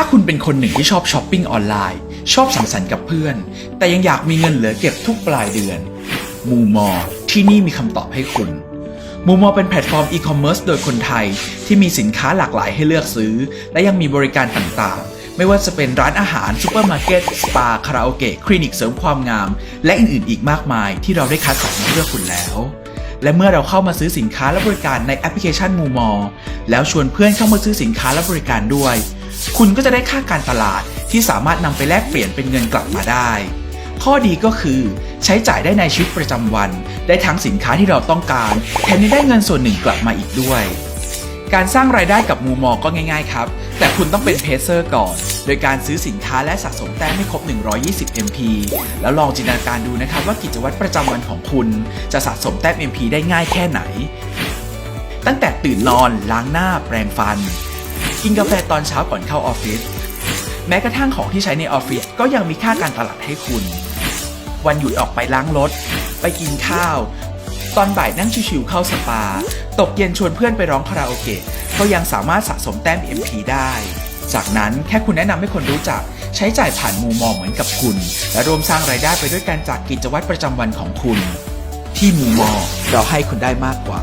ถ้าคุณเป็นคนหนึ่งที่ชอบช้อปปิ้งออนไลน์ ชอบสังสรรค์กับเพื่อน แต่ยังอยากมีเงินเหลือเก็บทุกปลายเดือน มูมอ ที่นี่มีคำตอบให้คุณ มูมอเป็นแพลตฟอร์มอีคอมเมิร์ซโดยคนไทย ที่มีสินค้าหลากหลายให้เลือกซื้อ และยังมีบริการต่างๆ ไม่ว่าจะเป็นร้านอาหารซูเปอร์มาร์เก็ตสปาคาราโอเกะคลินิกเสริมความงาม และอื่นๆ อีกมากมายที่เราได้คัดสรรมาเพื่อคุณแล้วและเมื่อเราเข้ามาซื้อสินค้าและบริการในแอปพลิเคชันมูมอแล้วชวนเพื่อนเข้ามาซื้อสินค้าและบริการด้วย คุณก็จะได้ค่าการตลาดที่สามารถนำไปแลกเปลี่ยนเป็นเงินกลับมาได้ ข้อดีก็คือใช้จ่ายได้ในชีวิตประจำวัน ได้ทั้งสินค้าที่เราต้องการ แถมยังได้เงินส่วนหนึ่งกลับมาอีกด้วย การสร้างรายได้กับมูมอก็ง่ายๆครับ แต่คุณต้องเป็นเพเซอร์ก่อน โดยการซื้อสินค้าและสะสมแต้มให้ครบ 120 MP แล้วลองจินตนาการดูนะครับว่ากิจวัตรประจำวันของคุณ จะสะสมแต้ม MP ได้ง่ายแค่ไหน ตั้งแต่ตื่นนอนล้างหน้าแปรงฟัน กินกาแฟตอนเช้าก่อนเข้าออฟฟิศแม้กระทั่งของที่ใช้ในออฟฟิศก็ยังมีค่าการตลาดให้คุณ วันหยุดออกไปล้างรถ ไปกินข้าว ตอนบ่ายนั่งชิวๆเข้าสปา ตกเย็นชวนเพื่อนไปร้องคาราโอเกะก็ยังสามารถสะสมแต้ม MP ได้ จากนั้นแค่คุณแนะนำให้คนรู้จัก ใช้จ่ายผ่านมูมองเหมือนกับคุณ และรวมสร้างรายได้ไปด้วยการจากกิจวัตรประจำวันของคุณ ที่มูมองเราให้คุณได้มากกว่า